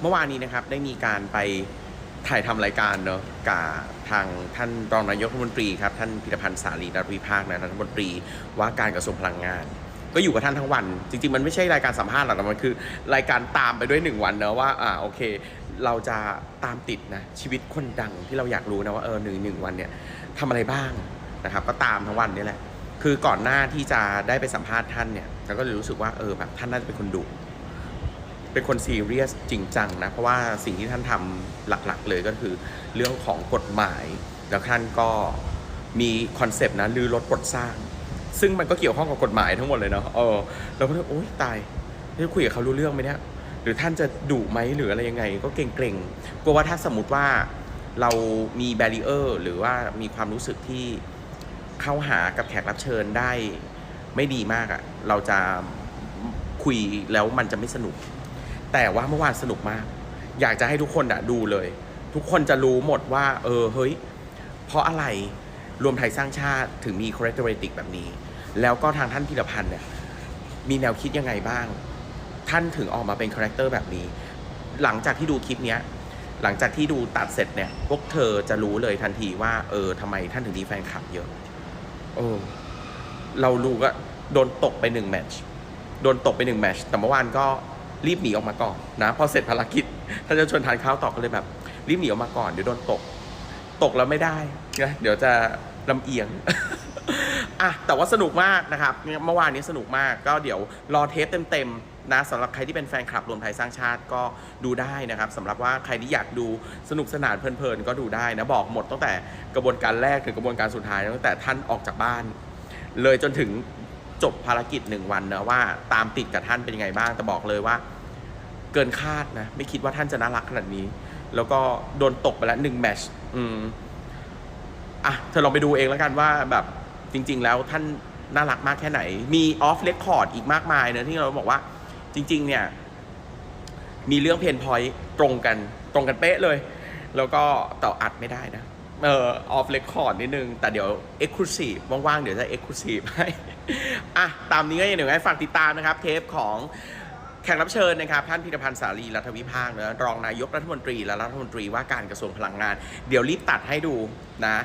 เมื่อวานนี้นะครับได้มีการไปถ่ายทำรายการเนอะกับทางท่านรองนายกรัฐมนตรีครับท่านพิรพันธ์สารีรัฐวิภาคนะรัฐมนตรีว่าการกระทรวงพลังงาน ก็อยู่กับท่านทั้งวัน จริง ๆ มันไม่ใช่รายการสัมภาษณ์หรอกแต่มันคือ รายการตามไปด้วยหนึ่งวันเนอะว่าอ่าโอเค เราจะตามติดนะชีวิตคนดังที่เราอยากรู้นะว่าเออหนึ่งหนึ่งวันเนี่ยทำอะไรบ้างนะครับ ก็ตามทั้งวันนี่แหละคือก่อนหน้าที่จะได้ไปสัมภาษณ์ท่านเนี่ยเราก็เลยรู้สึกว่าเออแบบท่านน่าจะเป็นคนดุ เป็นคนซีเรียสจริงจังนะ เพราะว่าสิ่งที่ท่านทำหลักๆ เลยก็คือเรื่องของกฎหมาย แล้วท่านก็มีคอนเซปต์นะลือรถปลดสร้าง ซึ่งมันก็เกี่ยวข้องกับกฎหมายทั้งหมดเลยเนาะเออเราก็เลยโอ๊ยตายจะคุยกับเขารู้เรื่องไหมเนี่ยหรือท่านจะดุไหมหรืออะไรยังไง ก็เกรงๆกลัวว่าถ้าสมมติว่าเรามีแบรีเออร์หรือว่ามีความรู้สึกที่เข้าหากับแขกรับเชิญได้ไม่ดีมากอะ่ะ เราจะคุยแล้วมันจะไม่สนุก แต่ว่าเมื่อวานสนุกมาก อยากจะให้ทุกคนอะดูเลย ทุกคนจะรู้หมดว่า เออ เฮ้ย เพราะอะไรรวมไทยสร้างชาติถึงมีค h a r a c t e r i s t i c แบบนี้ แล้วก็ทางท่านพิรพันธ์เนี่ย มีแนวคิดยังไงบ้าง ท่านถึงออกมาเป็นคาแรคเตอร์แบบนี้ หลังจากที่ดูคลิปเนี้ย หลังจากที่ดูตัดเสร็จเนี่ย พวกเธอจะรู้เลยทันทีว่า เออทำไมท่านถึงมีแฟนคลับเยอะเออเรารู้ก็โดนตกไปหนึ่งแมตช์ โดนตกไปหนึ่งแมตช์ แต่เมื่อวานก็ รีบหนีออกมาก่อนนะพอเสร็จภารกิจท่านจะชวนทานข้าวต่อก็เลยแบบ รีบหนีออกมาก่อนเดี๋ยวโดนตก ตกแล้วไม่ได้นะเดี๋ยวจะลำเอียงอะแต่ว่าสนุกมากนะครับเมื่อวานนี้สนุกมากก็เดี๋ยวรอเทปเต็มๆนะสำหรับใครที่เป็นแฟนคลับรวมไทยสร้างชาติก็ดูได้นะครับสำหรับว่าใครที่อยากดูสนุกสนานเพลินๆก็ดูได้นะบอกหมดตั้งแต่กระบวนการแรกถึงกระบวนการสุดท้ายตั้งแต่ท่านออกจากบ้าน เลยจนถึง จบภารกิจหนึ่งวันนะว่า ตามติดกับท่านเป็นยังไงบ้างแต่บอกเลยว่า เกินคาดนะ ไม่คิดว่าท่านจะน่ารักขนาดนี้ แล้วก็โดนตกไปแล้วหนึ่งแมชอืมอะเธอลองไปดูเองแล้วกันว่าแบบจริง ๆ แล้วท่านน่ารักมากแค่ไหน มีออฟเลคคอร์ดอีกมากมายเนะที่เราบอกว่าจริง ๆ เนี่ย มีเรื่องเพนพอยต์ตรงกันตรงกันเป๊ะเลย แล้วก็ต่ออัดไม่ได้นะ เออออฟเลคคอร์ดนิดนึง แต่เดี๋ยวเอ็กซ์คลูซีฟว่างๆ เดี๋ยวจะเอ็กซ์คลูซีฟให้ อะ ตามนี้ก็ยังเดี๋ยวให้ฝากติดตามนะครับ เทปของแขกรับเชิญนะครับ ท่านพิรพันธ์สาลีรัฐวิภาคนะรองนายกรัฐมนตรีและรัฐมนตรีว่าการกระทรวงพลังงาน เดี๋ยวรีบตัดให้ดูนะ